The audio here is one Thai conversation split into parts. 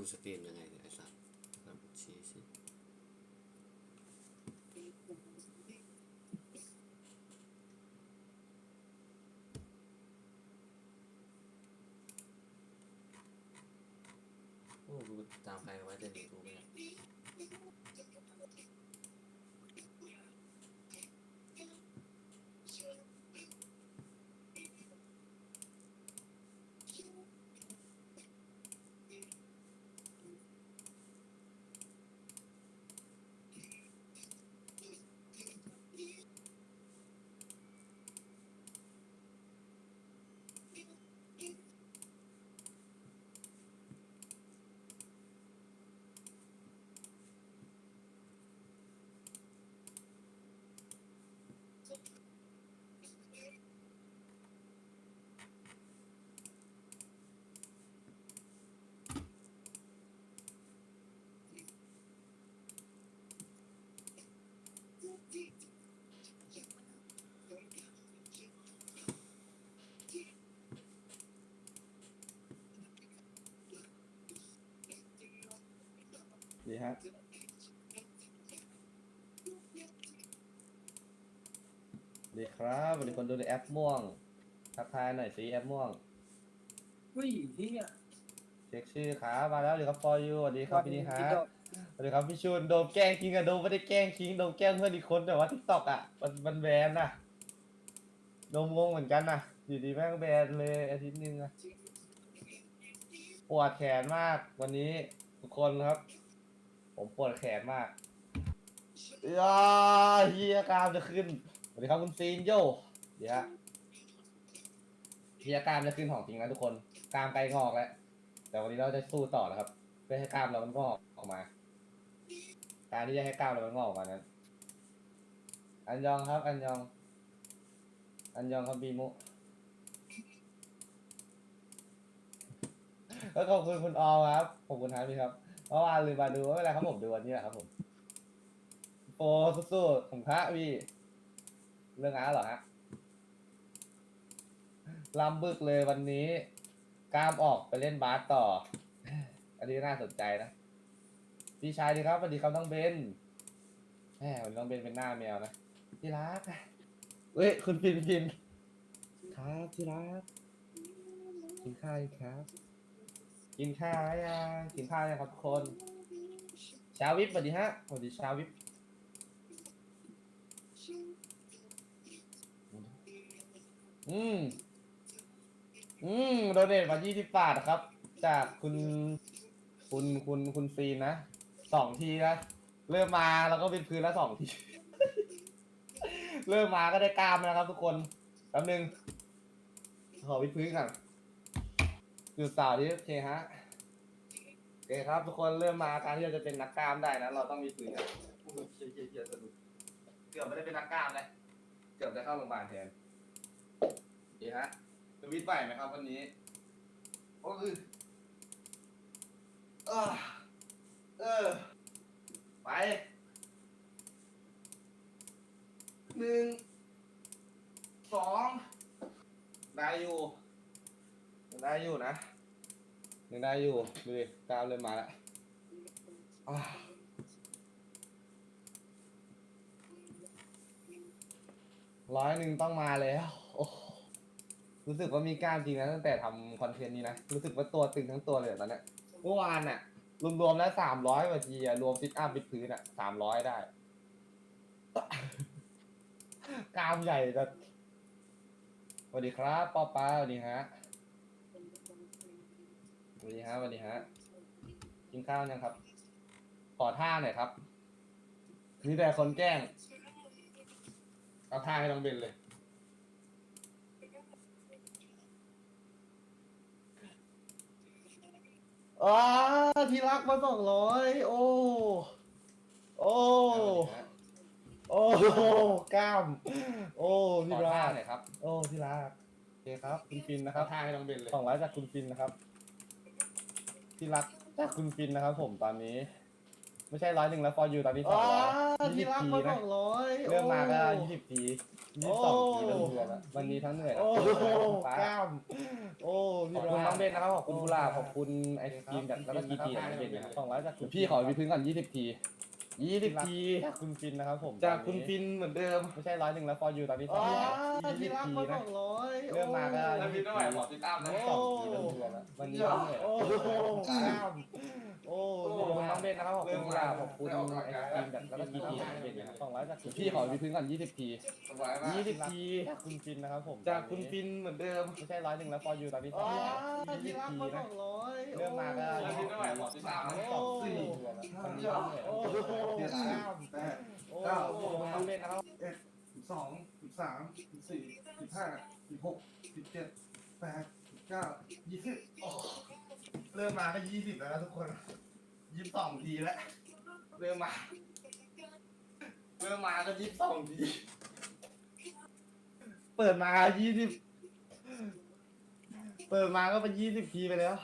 ดูสตรีมยังไงเนี่ยไอ้สัตว์ชี้สิโอ้ดูตามใครไว้จะดีดูไม่ ด้ดีฮะดีครับวันนี้คนดูในแอปม่วง ทักทายหน่อยสิแอปม่วงเฮ้ยเฮียเช็คชื่อครับมาแล้วเดี๋ยวครับ for you สวัสดีครับพี่นิฮะสวัสดีครับพี่ชุนโดมแกล้งคิงอะโดมไม่ได้แกล้งคิงโดมแกล้งเพื่อนอีกคนแต่ว่าทิกตอกอะมันมันแบนอะโดมงงเหมือนกันนะอยู่ดีแม่งแบนเลยอาทิตย์หนึงอะปวดแขนมากวันนี้ทุกคนครับ ผมปวดแขนมากเอ้ยเฮียกรามจะขึ้นสวัสดีครับคุณซีนโยเดี๋ยวเฮียกรามจะขึ้นของจริงแล้วทุกคนกรามไปงอกแล้วแต่วันนี้เราจะสู้ต่อนะครับ เพื่อให้กล้ามเรามันงอกออกมา การที่จะให้กล้ามเรามันงอกออกมานั้น อันยองครับ อันยอง อันยองครับบีมุแล้วขอบคุณคุณออครับขอบคุณครับพี่ครับ เมื่อวานลืมมาดูไม่เป็นไรครับผมดูวันนี้แหละครับผมโปสู้ๆผมพระพี่ เรื่องอาร์ตเหรอฮะลำบึกเลยวันนี้กล้ามออกไปเล่นบาสต่อ อันนี้น่าสนใจนะพี่ชายดีครับสวัสดีครับน้องเบนแหมน้องเบนเป็นหน้าแมวนะที่รักเฮ้ยคุณฟินฟินครับที่รักกินข้าวยังครับ กินข้าวยังกินข้าวยังครับทุกคนชาวิปสวัสดีฮะสวัสดีชาวิปอืมอืมโดเนทมา20บาทครับ จากคุณคุณคุณคุณฟีนนะสองทีนะเริ่มมาแล้วก็เป็นพื้นแล้วสองที เริ่มมาก็ได้กล้ามแล้วครับทุกคนแป๊บนึงขอวิดพื้นก่อน จุดสาวนี้โอเคฮะโอเคครับ ทุกคนเริ่มมาการที่เราจะเป็นนักกล้ามได้นะเราต้องมีพื้นกันอู้หูเชี่ยเชี่ยเชี่ยสะดุดเกือบไม่ได้เป็นนักกล้ามเลยเกือบจะเข้าโรงพยาบาลแทนโอเคฮะจะวิทย์ไหวไหมครับวันนี้โอ้คือเออเออไปหนึ่งสองได้อยู่ ยังได้อยู่นะยังได้อยู่ดูดิกล้ามเริ่มมาแล้วอ่าร้อยหนึ่งต้องมาแล้วโอ้รู้สึกว่ามีกล้ามจริงนะตั้งแต่ทำคอนเทนต์นี้นะ รู้สึกว่าตัวตึงทั้งตัวเลยตอนเนี้ยเมื่อวานน่ะรวมๆแล้วสามร้อยกว่าทีอะรวมฟิตอัพบิดพื้นอะสามร้อยได้ กล้ามใหญ่แต่สวัสดีครับป้อป้าสวัสดีฮะ วัสดีฮะสวัสดีฮะกินข้าวยังครับ ขอท่าหน่อยครับมีแต่คนแกล้ง เอาท่าให้น้องเบนเลย อ้าที่รักมาสองร้อยโอ้ โอ้ โอ้กล้าม โอ้ที่รักครับโอ้ที่รักโอเคครับ คุณฟินนะครับท่าให้น้องเบนเลย สองร้อยจากคุณฟินนะครับ ที่รักจากคุณฟินนะครับผมตอนนี้ ไม่ใช่ร้อยหนึ่งแล้ว for you ตอนนี้สอ๋อองร้อยยี่ที่สิบรักทีมาสนะองร้อยเริ่มมาก็ยี่สิบทียี่สิบสองทีโอ้เป็นเดือนแล้ววันนี้ทั้งเหนื่อยโอ้แล้วโหฟ้ากล้ามโอ้ขอบพี่คุณน้รัอก งเบนนะครับขอบคุณกุหลาบขอบคุณไอศครีมจากแล้วก็กีทีจากเบนนะครับสองร้อยจากเดี๋ยวพี่ขอวิพื้นก่อนยี่สิบที ยี่สิบทีจากคุณฟินนะครับผมจากคุณฟินเหมือนเดิมไม่ใช่ร้อยหนึ่งแล้ว for you ตอนนี้สอ๋อองร้อยยี่ที่สิบรักทีมาสนะองร้อยเริ่มมาก็ยี่สิบทีบอกติดตามนะยี่สิบสองทีเป็นเดือนแล้ววันนี้ทั้งเหนื่อยโอ้โหกล้ามโอ้ขอบคุณน้องเบนนะครับขอบคุณกุหลาบขอบคุณไอศครีมจากแล้วก็กีทีจากเบนนะครับสองร้อยจากคุณพี่ขอวิพื้นก่อนยี่สิบทีสบายมากยี่สิบทีจากคุณฟินนะครับผมจากคุณฟินเหมือนเดิมไม่ใช่ร้อยหนึ่งแล้ว for you ตอนนี้สอ๋อองร้อยยี่ที่สิบรักทีมาสนะองร้อยเริ่มมาก็เริ่มไม่ไหวบอกติดตามนะสองสี่เดือนแล้ว วันนี้ทั้งเหนื่อยโอ้โหกล้าแปดเก้าโหขอบคุณน้องเบนนะครับสิบสองสิบสามสิบสี่สิบห้าสิบหกสิบเจ็ดแปดสิบเก้ายี่สิบโอ้เริ่มมาก็ยี่สิบแล้วนะทุกคนยี่สิบสองทีแล้วเริ่มมาเริ่มมาก็ยี่สิบสองทีเปิดมายี่สิบเปิดมาก็เป็นยี่สิบทีไปแล้ว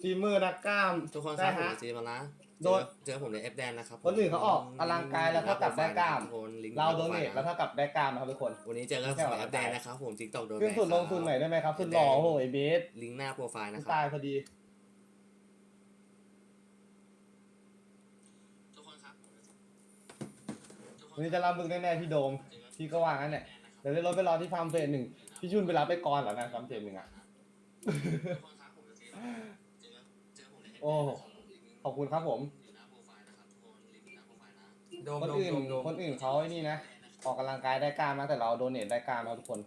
ทีมือนักกล้าม ทุกคนคได้รับผมฮะจีมาละโดนเจอผมในเอฟแดนนะครับคนอื่นเขาออกกำลังกายแล้วเท่ากับได้กล้าม ทุคนลิงก์เราโดเนทแล้วเท่ากับได้กล้ามนะครับทุกคนวันนี้เจอกันไม่ใช่ในออกเอกำลัฟงแดกายนนะครับผมติ๊กตอกโดนขึ้นสุดลงทุนหน่อยได้ไหมครับสุดหล่อโอ้โหไอเบสลิงก์หน้าโปรไฟล์นะครัตายพอดี ทุกคนครับวันนี้จะรับมึงแน่ๆพี่โดม พี่ก็ว่างั้นเนี่ยเดี๋ยวเล่นรถไปรอที่ฟาร์มเฟสหนึ่งพี่ชุนไปรับไปก่อนเหรอนะฟาร์มเฟสหนึ่งอะ โอ้ขอบคุณครับผม โดมคนโดมอื่นโดมโดมคนอื่นเขาไอ้นี่นะออกกำลังกายได้กล้ามนะแต่เราโดเนทได้กล้ามนะครับทุกคน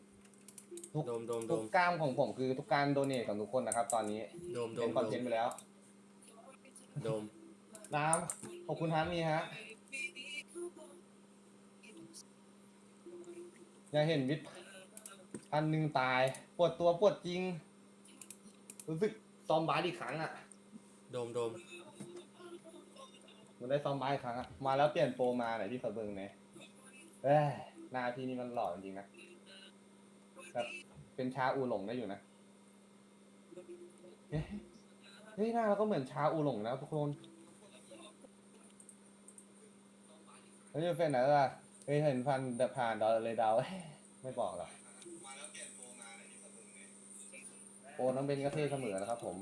ทุกโดมโดมโดทุกมกล้ามของผมคือทุกการโดเนทของทุกคนนะครับ ตอนนี้โดมโดเป็มนคอนเทนต์ไปแล้ว โดมน้ำขอบคุณฮาร์ดนี่ฮะอยากเห็นวิทย์พันหนึ่งตาย ปวดตัวปวดจริง รู้สึกซ้อมบาสอีกครั้งอะ โดมโดมมันได้ซ้อมบาสอีกครั้งอะมาแล้วเปลี่ยนโปรมาไหนที่ขอเบิ่งหน่อยเอ้ยหน้าที่นี่มันหล่อจริงๆนะแบบเป็นชาอูหลงได้อยู่นะเฮ้ยเฮ้ยหน้าเราก็เหมือนชาอูหลงนะทุกคนแล้วจะเป็นไหนล่ะเฮ้ยเห็นฟันเดผ่านดอเลยดาว ไม่บอกหรอกโปรน้องเบนก็เท่เสมอนะครับผม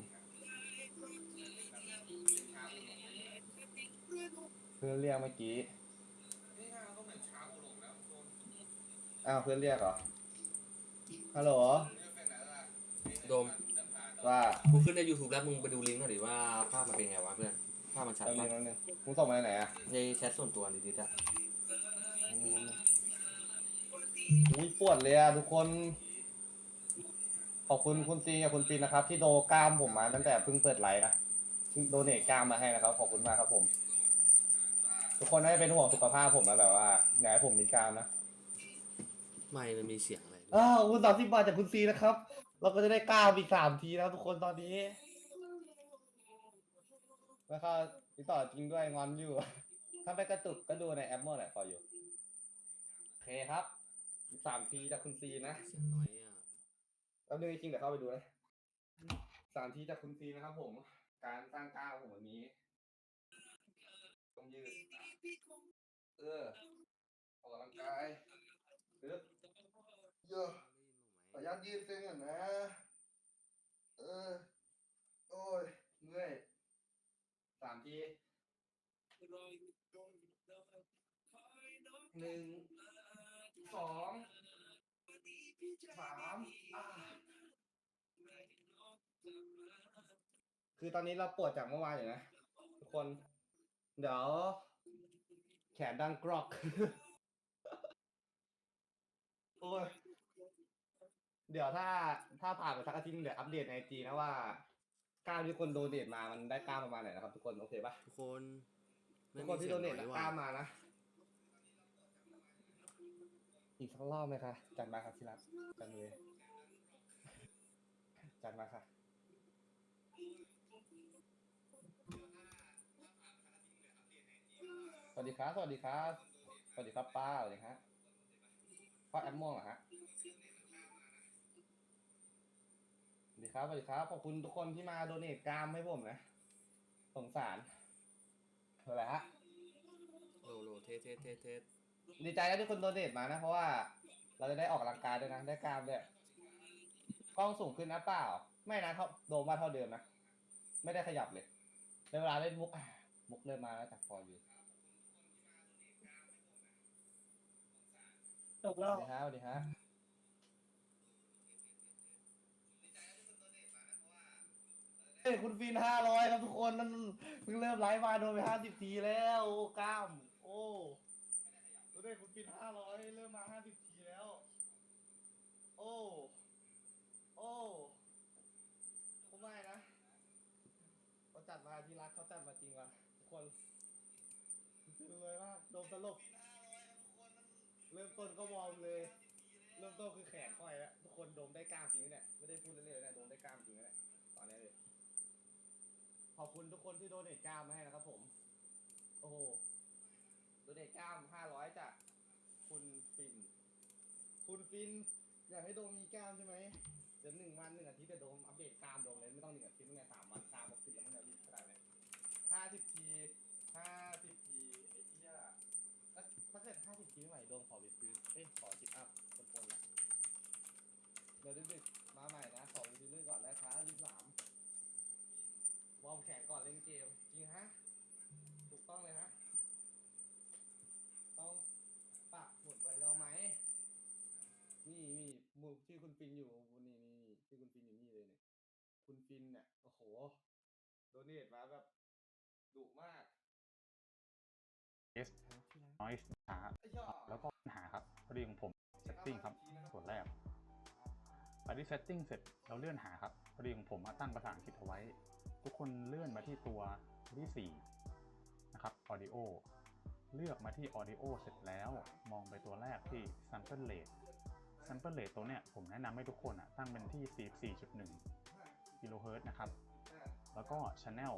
พื่อนเรียกเมื่อกี้อ้าวเพื่อนเรียกเหรอ ฮัลโหล โดมว่ากูขึ้นใน YouTube แล้วมึงไปดูลิงก์หน่อยดิว่าภาพมันเป็นไงวะเพื่อน ภาพมันชัดแป๊บนึปะงแป๊บนึงมึงส่งมาไหนอะในแชทส่วนตัวดิดๆอะอุ้ยปวดเลยอะทุกคน ขอบคุณคุณซีกับคุณซีนะครับ ที่โดกล้ามผมมาตั้งแต่เพิ่งเปิดไลฟ์นะเพิ่งโดเนทกล้ามมาให้นะครับ ขอบคุณมากครับผม ทุกคนน่าจะเป็นห่วงสุขภาพผมนะแบบว่าอยากให้ผมมีกล้ามนะไม่มันมีเสียงอะไรอ้าวคุณสามสิบบาทจากคุณซีนะครับ เราก็จะได้กล้ามอีกสามทีนะครับทุกคนตอนนี้ แล้วก็ติดต่อจริงด้วยงอนอยู่ ถ้าไม่กระตุกก็ดูในแอปโมดแหละพออยู่โอเคครับอีกสามทีจากคุณซีนะเสียงน้อยอะแล้วนึงจริงเดี๋ยวเข้าไปดูนะสามทีจากคุณซีนะครับผม การสร้างกล้ามของผมวันนี้ต้องยืด เออออกกำลังกายปึ๊บเยอะขออนุญาตยืดเส้นก่อนนะ เออ โอ้ย เมื่อยสามทีหนึ่งสองสามคือตอนนี้เราปวดจากเมื่อวานอยู่นะ ทุกคน เดี๋ยว แขนดังกรอก โอ้ย เดี๋ยวถ้าถ้าผ่านไปสักอาทิตย์หนึ่งเดี๋ยวอัปเดตในไอจีนะว่า กล้ามที่คนโดเนทมามันได้กล้ามประมาณไหนนะครับทุกคนโอเคปะทุกคนทุกคนที่โดเนทไม่มีกสีล้ายมงมานะ อีกสักรอบไหมคะ จัดมาครับที่รักจัดเลยจัดมาค่ะ วัสดีครับ สวัสดีครับ สวัสดีครับป้าสวัสดีฮะป้าแอมม่วงเหรอฮะสวัสดีครับ สวัสดีครับ ขอบคุณทุกคนที่มาโดเนทกล้ามให้ผมนะผสงสารเท่าไหร่ฮะโลโลเทสเทสเทสเทสดีใจนะที่คุณโดเนทมานะ เพราะว่า เราจะได้ออกกำลังกายด้วยนะ ได้กล้ามด้วยกล้องสูงขึ้นนะเปล่า ไม่นะเท่าโดมมาเท่าเดิมนะ ไม่ได้ขยับเลยในเวลาเล่นมุกอะมุกเริ่มมาแล้วจากฟอร์ยู จบสแล้ววัสดีฮะสวัสดีฮะเฮ้ยคุณฟินห้าร้อยครับทุกคนนั่นเพิ่งเริ่มไลฟ์มาโดนไปห้าสิบทีแล้วโอ้กล้าม โอ้ดูดิคุณฟินห้าร้อยเริ่มมาห้าสิบทีแล้ว โอ้โอ้ผมไม่นะเขาจัดมาที่รักเขาจัดมาจริงว่ะทุกคนฟินเลยมากโดมตลก เริ่มต้นก็วอร์มเลย เริ่มต้นคือแขนค่อยแล้วทุกคนโดมได้กล้ามจริงเนี่ยไม่ได้พูดเล่นๆนะโดมได้กล้ามจริงเนี่ยตอนนี้เลย ขอบคุณทุกคนที่โดเนทกล้ามมาให้นะครับผม โอ้โหโดเนทกล้ามห้าร้อยจากคุณฟิน คุณฟิน อยากให้โดมมีกล้ามใช่ไหมเดี๋ยวหนึ่งวันหนึ่งอาทิตย์เดี๋ยวโดมอัปเดตกล้ามโดมเลยไม่ต้องหนึ่งอาทิตย์ไม่ไงสามวันกล้ามก็ขึ้นแล้วมันจะรีบขนาดไหนห้าสิบทีห้าสิบทีไอ้เหี้ย ถ้าถ้าเกิดห้าสิบทีไม่ไหว โดมขอไปซื้อเอ้ยขอซิทอัพคนๆนะเดี๋ยวดึกๆมาใหม่นะขอไปซื้อเรื่องก่อนได้ครับยี่สามวอร์มแขนก่อนเล่นเกม จริงฮะ ถูกต้องเลยฮะ ต้องปักหมุดไว้แล้วไหม นี่นี่มุมที่คุณฟินอยู่นี่นี่นี่ที่คุณฟินอยู่นี่เลยเนี่ย คุณฟินเนี่ย โอ้โห โดเนทมาแบบดุมาก S noise หาแล้วก็ปัญหาครับพอดีของผม setting ครับส่วนแรกไปที่ setting เสร็จเราเลื่อนหาครับพอดีของผมมาตั้งภาษาอังกฤษเอาไว้ ทุกคนเลื่อนมาที่ตัวที่4นะครับ audio เลือกมาที่ audio เสร็จแล้วมองไปตัวแรกที่ sample rate sample rate ตัวเนี้ยผมแนะนำให้ทุกคนอะตั้งเป็นที่ 44.1กิโลเฮิรตซ์นะครับ แล้วก็ channel